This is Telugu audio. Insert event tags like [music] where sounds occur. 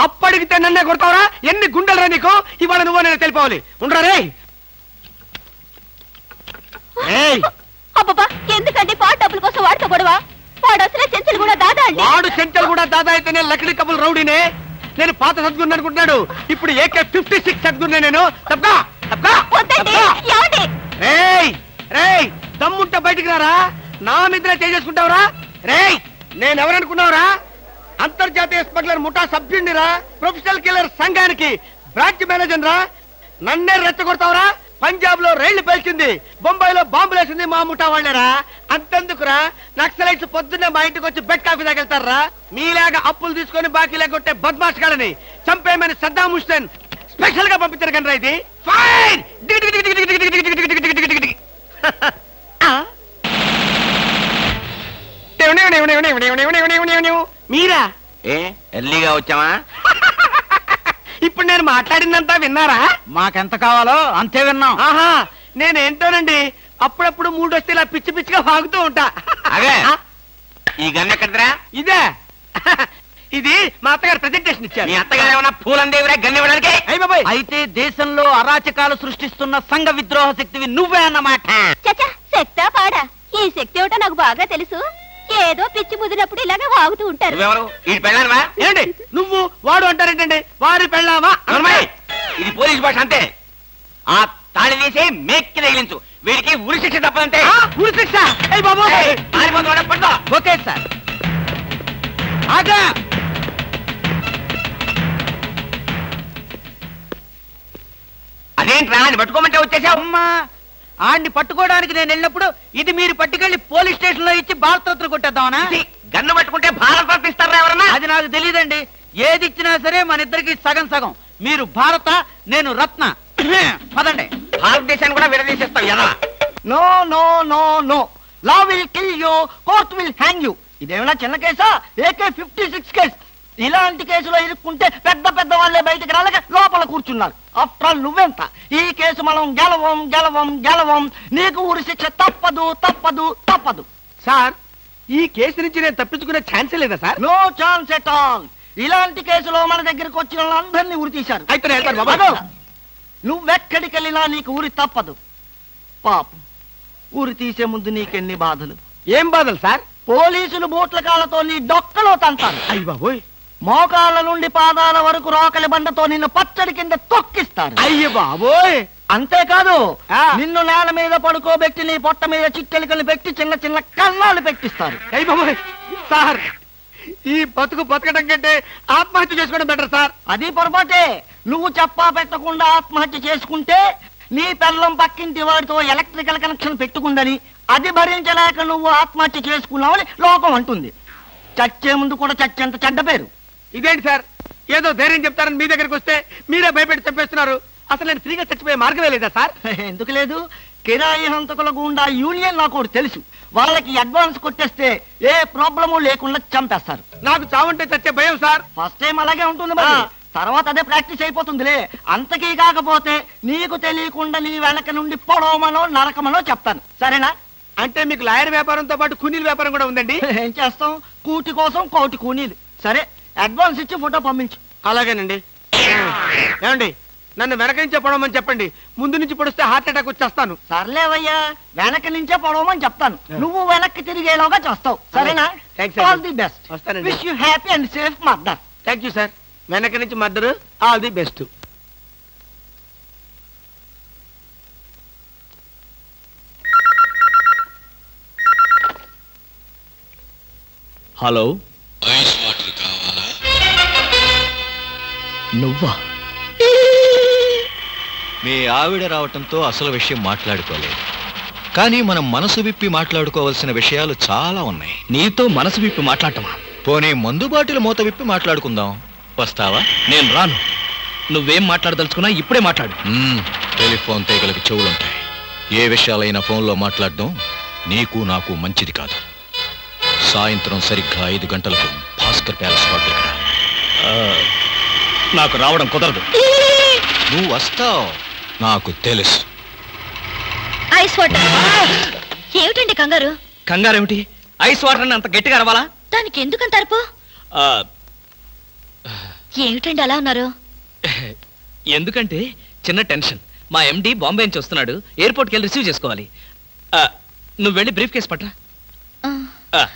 అప్పడిగితే నన్నే కొడతావరా? ఎన్ని గుండెలరా నీకు? ఇవాళ నువ్వు నేను తెలిపోవాలి. ఉండరా రే ఏయ్. అబ్బబ్బా ఎందుకండి పాట డబ్బుల కోసం వాడితో గొడవ? వాడు అసలే చెంచలు కూడా దాదా అండి. వాడు చెంచలు కూడా దాదా అయితేనే లక్డీ కబుల్ రౌడీనే. నేను పాత సద్గురు అనుకుంటున్నాడు. ఇప్పుడు ఏకే ఫిఫ్టీ సిక్స్ సద్గురునే నేను. తప్పా తప్పా వద్దండి. ఏమండి? రేయ్. రేయ్. దమ్ముంటే బయటికి రారా? నా మీద చేసుకుంటావురా రేయ్. నేను ఎవరనుకున్నావురా? అంతర్జాతీయ స్మగ్లర్ ముఠా సభ్యుడిరా ప్రొఫెషనల్ కిల్లర్ సంఘానికి బ్రాంచ్ మేనేజర్ రా నన్నే రెచ్చగొడతావరా పంజాబ్లో రైళ్ళు పేల్చింది బొంబాయిలో బాంబులు వేసింది మా ముఠా వాళ్ళరా అంతెందుకురా నక్సలైట్స్ పొద్దున్నే మా ఇంటికి వచ్చి బెడ్ కాఫీ తాగెళ్తారా మీలాగా అప్పులు తీసుకొని బాకీ లేకొట్టే బద్మాష్ గాలని చంపేయమని సద్దాం హుస్సేన్ స్పెషల్గా పంపించారు కనరా ఇది ఫైన్ మీరా? ఏ ఎర్లీగా వచ్చావా? [laughs] ఇప్పుడు నేను మాట్లాడిందంతా విన్నారా? మాకెంత కావాలో అంతే విన్నాం. ఆహా నేనేంటోనండి? అప్పుడప్పుడు మూడు వస్తే ఇలా పిచ్చి పిచ్చిగా వాగుతూ ఉంటా. అదే. ఈ గన్ ఎక్కడరా ఇదే. [laughs] ఇది మా అత్తగారు ప్రెజెంటేషన్ ఇచ్చారు. మీ అత్తగారు ఏమన్నా పూలందేవిరా గన్ ఇవ్వడానికి? అయ్య బాబాయ్. అయితే దేశంలో అరాచకాలు సృష్టిస్తున్న సంఘ విద్రోహ శక్తివి నువ్వే అన్నమాట. చచ్చా శక్తా పాడా. ఈ శక్తి ఏమిటో నాకు బాగా తెలుసు. ఏదో పిచ్చి ముదినప్పుడు ఇలాగే వాగుతూ ఉంటారు. నువ్వెవరు? ఈ పెళ్ళానవా? ఏంటి నువ్వు వాడు అంటారేంటండి? వారి పెళ్ళామా నర్మయ్, ఇది పోలీస్ భాష అంతే. ఆ తాళి తీసి మేక్కి తగిలించు. వీడికి ఉరి శిక్ష తప్పదంటే ఆ, ఉరి శిక్ష? బాబు. Okay sir. ఆగా! అదేంట్రా అని పట్టుకోమంటే వచ్చేసావు? అమ్మా! ఆడిని పట్టుకోవడానికి నేను వెళ్ళినప్పుడు ఇది మీరు పట్టుకెళ్ళి పోలీస్ స్టేషన్లో ఇచ్చి భారతోత్తర కొట్టేద్దామనా? గన్ను పట్టుకుంటే భారత ఇస్తారా ఎవరన్నా? అది నాకు తెలియదండి. ఏది ఇచ్చినా సరే మన ఇద్దరికి సగం సగం. మీరు భారత నేను రత్న. [coughs] పదండి. భారతదేశాన్ని కూడా విడదీసేస్తావు ఎలా no no no no. Law will kill you court will hang you ఇదేమైనా చిన్న కేసా? AK fifty six case. ఇలాంటి కేసులో ఇరుక్కుంటే పెద్ద పెద్ద వాళ్ళే బయటకు రాలేక లోపల కూర్చున్నారు. ఆఫ్టర్ ఆల్ నువ్వెంత? ఈ కేసు మనం గెలవం గెలవం గెలవం. నీకు ఉరి శిక్ష తప్పదు తప్పదు తప్పదు. సార్ ఈ కేసు నుంచి నేను తప్పించుకునే ఛాన్సే లేదా sir? No chance at all ఇలాంటి కేసులో మన దగ్గరికి వచ్చిన వాళ్ళందరినీ ఉరి తీశారు. అయితే వెళ్తాను బాబా. నువ్వెక్కడికి వెళ్ళినా నీకు ఊరి తప్పదు. పాపం. ఊరి తీసే ముందు నీకెన్ని బాధలు? ఏం బాధలు సార్? పోలీసులు బూట్ల కాళ్ళతో నీ డొక్కలో తంతారు అయ్య బాబోయ్! మోకాళ్ళ నుండి పాదాల వరకు రోకలి బండతో నిన్ను పచ్చడి కింద తొక్కిస్తారు. అయ్య బాబోయ్! అంతేకాదు. నిన్ను నేల మీద పడుకోబెట్టి నీ పొట్ట మీద చిట్టెలికలు పెట్టి చిన్న చిన్న కన్నాలు పెట్టిస్తారు. అయ్య బాబోయ్! సార్ ఈ బతుకు బతకడం కంటే ఆత్మహత్య చేసుకోవడం బెటర్ సార్. అది పొరపాటే. నువ్వు చెప్పా పెట్టకుండా ఆత్మహత్య చేసుకుంటే నీ పెళ్ళం పక్కింటి వాడితో ఎలక్ట్రికల్ కనెక్షన్ పెట్టుకుందని అది భరించలేక నువ్వు ఆత్మహత్య చేసుకున్నావని లోకం అంటుంది. చచ్చే ముందు కూడా చచ్చేంత చెడ్డ పేరు. ఇదేంటి సార్? ఏదో ధైర్యం చెప్తారని మీ దగ్గరికి వస్తే మీరే భయపెట్టి చంపేస్తున్నారు. అసలు నేను ఫ్రీగా చచ్చిపోయే మార్గమే లేదా సార్? [laughs] ఎందుకు లేదు? కిరాయి హంతకుల గుండా యూనియన్ నాకు ఒకటి తెలుసు. వాళ్ళకి అడ్వాన్స్ కొట్టేస్తే ఏ ప్రాబ్లము లేకుండా చంపేస్తారు. నాకు చావుంటే చచ్చే భయం సార్. ఫస్ట్ టైం అలాగే ఉంటుంది మరి. తర్వాత అదే ప్రాక్టీస్ అయిపోతుందిలే. అంతకీ కాకపోతే నీకు తెలియకుండా నీ వెనక నుండి పొడవమనో నరకమనో చెప్తాను. సరేనా? అంటే మీకు లాయర్ వ్యాపారంతో పాటు కూనీల వ్యాపారం కూడా ఉందండి? [laughs] ఏం చేస్తాం? కూటి కోసం కోటి కూనీలు సరే అడ్వాన్స్ ఇచ్చి ఫోటో పంపించు. అలాగేనండి. ఏమండి నన్ను వెనక నుంచే పడమని చెప్పండి. ముందు నుంచి పొడిస్తే హార్ట్ అటాక్ వచ్చేస్తాను. సర్లేవయ్యా వెనక నుంచే పొడవమని చెప్తాను. నువ్వు వెనక్కి తిరిగేలోగా చేస్తావు. సరేనా. ఆల్ ది బెస్ట్ వస్తానండి. Wish you happy and safe thank you sir వెనక నుంచి మద్దరు ఆల్ ది బెస్ట్ హలో నువ్వా? [laughs] మీ ఆవిడ రావటంతో అసలు విషయం మాట్లాడుకోలేదు. కానీ మనం మనసు విప్పి మాట్లాడుకోవాల్సిన విషయాలు చాలా ఉన్నాయి. నీతో మనసు విప్పి మాట్లాడటమా? పోనీ మందు బాటిల్ మూత విప్పి మాట్లాడుకుందాం. వస్తావా? నేను రాను. నువ్వేం మాట్లాడదలుచుకున్నా ఇప్పుడే మాట్లాడు. టెలిఫోన్ తీగలకి చెవులుంటాయి. ఏ విషయాలైనా ఫోన్లో మాట్లాడడం నీకు నాకు మంచిది కాదు. సాయంత్రం సరిగ్గా ఐదు గంటలకు భాస్కర్ ప్యాలెస్ హోటల్కి రా. నాకు రావడం కుదరదు. నువ్వు వస్తావు. నాకు తెలుసు. Ice water. ఏమిటండి కంగారు? కంగారేమిటి? ఐస్ వాటర్ అంత గట్టిగా రవాలా దానికి ఎందుకంత అరుపు ఏమిటండి అలా ఉన్నారు? ఎందుకంటే చిన్న టెన్షన్. మా ఎండి బాంబే నుంచి వస్తున్నాడు. ఎయిర్పోర్ట్కి వెళ్ళి రిసీవ్ చేసుకోవాలి. ఆ, నువ్వు వెళ్ళి బ్రీఫ్ కేసు పట్రా. ఆ,